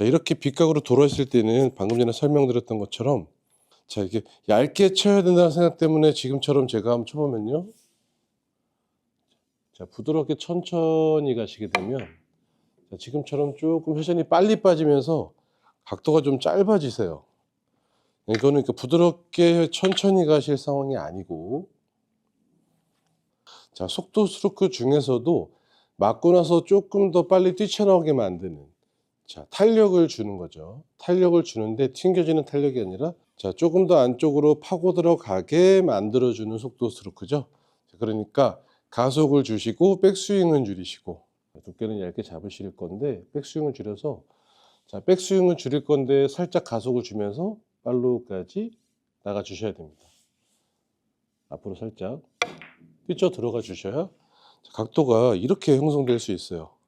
자, 이렇게 빗각으로 돌아있을 때는 방금 전에 설명드렸던 것처럼 자, 이게 얇게 쳐야 된다는 생각 때문에 지금처럼 제가 한번 쳐보면요. 자, 부드럽게 천천히 가시게 되면 자, 지금처럼 조금 회전이 빨리 빠지면서 각도가 좀 짧아지세요. 이거는 그 부드럽게 천천히 가실 상황이 아니고 자, 속도 스트로크 중에서도 맞고 나서 조금 더 빨리 뛰쳐나오게 만드는 자, 탄력을 주는 거죠. 탄력을 주는데 튕겨지는 탄력이 아니라 자, 조금 더 안쪽으로 파고 들어가게 만들어주는 속도 스트로크죠. 자, 그러니까 가속을 주시고 백스윙은 줄이시고 두께는 얇게 잡으실 건데 백스윙을 줄여서 자, 백스윙을 줄일 건데 살짝 가속을 주면서 팔로우까지 나가 주셔야 됩니다. 앞으로 살짝 뛰쳐 들어가 주셔야 자, 각도가 이렇게 형성될 수 있어요.